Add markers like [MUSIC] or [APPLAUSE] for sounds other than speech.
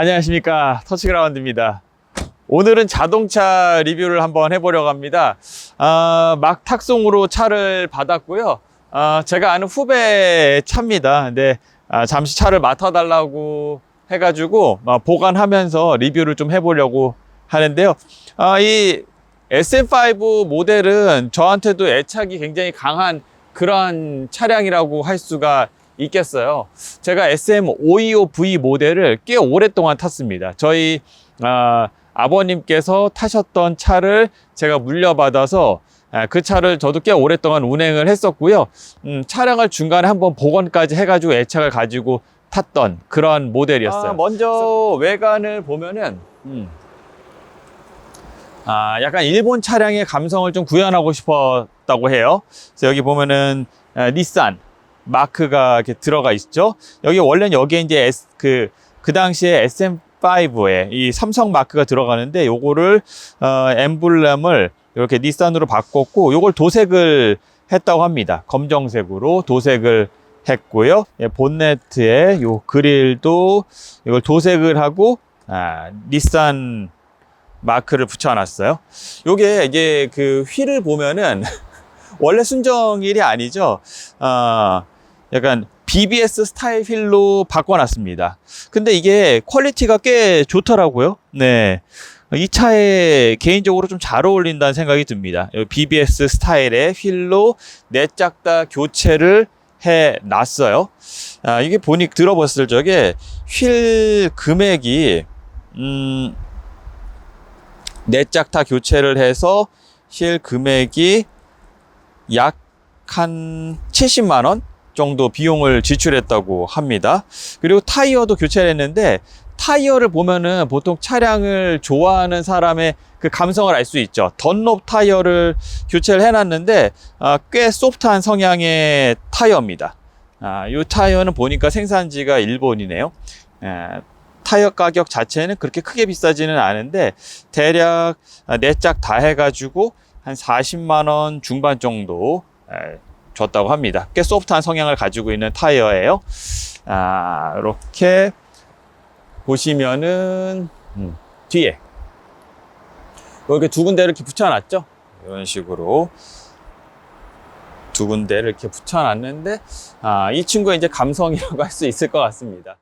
안녕하십니까. 터치그라운드입니다. 오늘은 자동차 리뷰를 한번 해보려고 합니다. 아, 막 탁송으로 차를 받았고요. 아, 제가 아는 후배 차입니다. 근데 아, 잠시 차를 맡아달라고 해가지고 아, 보관하면서 리뷰를 좀 해보려고 하는데요. 아, 이 SM5 모델은 저한테도 애착이 굉장히 강한 그러한 차량이라고 할 수가 있겠어요. 제가 SM525V 모델을 꽤 오랫동안 탔습니다. 저희 아, 아버님께서 타셨던 차를 제가 물려받아서 아, 그 차를 저도 꽤 오랫동안 운행을 했었고요. 음, 차량을 중간에 한번 복원까지 해가지고 애착을 가지고 탔던 그런 모델이었어요. 아, 먼저 외관을 보면은 음, 아, 약간 일본 차량의 감성을 좀 구현하고 싶었다고 해요. 그래서 여기 보면은 아, 닛산 마크가 이렇게 들어가 있죠. 여기 원래는 여기에 이제 S, 그, 그 당시에 SM5에 이 삼성 마크가 들어가는데 요거를 어, 엠블렘을 이렇게 닛산으로 바꿨고 요걸 도색을 했다고 합니다. 검정색으로 도색을 했고요. 예, 본네트에 요 그릴도 이걸 도색을 하고 아, 닛산 마크를 붙여놨어요. 요게 이제 그 휠을 보면은 [LAUGHS] 원래 순정일이 아니죠. 아, 약간 BBS 스타일 휠로 바꿔놨습니다. 근데 이게 퀄리티가 꽤 좋더라고요. 네. 이 차에 개인적으로 좀 잘 어울린다는 생각이 듭니다. 이 BBS 스타일의 휠로 내짝 다 교체를 해 놨어요. 아, 이게 보니 들어봤을 적에 휠 금액이 음 내짝 다 교체를 해서 휠 금액이 약 한 70만 원 정도 비용을 지출했다고 합니다. 그리고 타이어도 교체를 했는데 타이어를 보면은 보통 차량을 좋아하는 사람의 그 감성을 알 수 있죠. 던롭 타이어를 교체를 해놨는데 아, 꽤 소프트한 성향의 타이어입니다. 아, 이 타이어는 보니까 생산지가 일본이네요. 에, 타이어 가격 자체는 그렇게 크게 비싸지는 않은데 대략 네 짝 다 해가지고 한 40만 원 중반 정도 에, 줬다고 합니다. 꽤 소프트한 성향을 가지고 있는 타이어예요. 아, 이렇게 보시면은 음, 뒤에 이렇게 두 군데를 이렇게 붙여놨죠. 이런 식으로 두 군데를 이렇게 붙여놨는데 아, 이 친구의 이제 감성이라고 [LAUGHS] 할 수 있을 것 같습니다.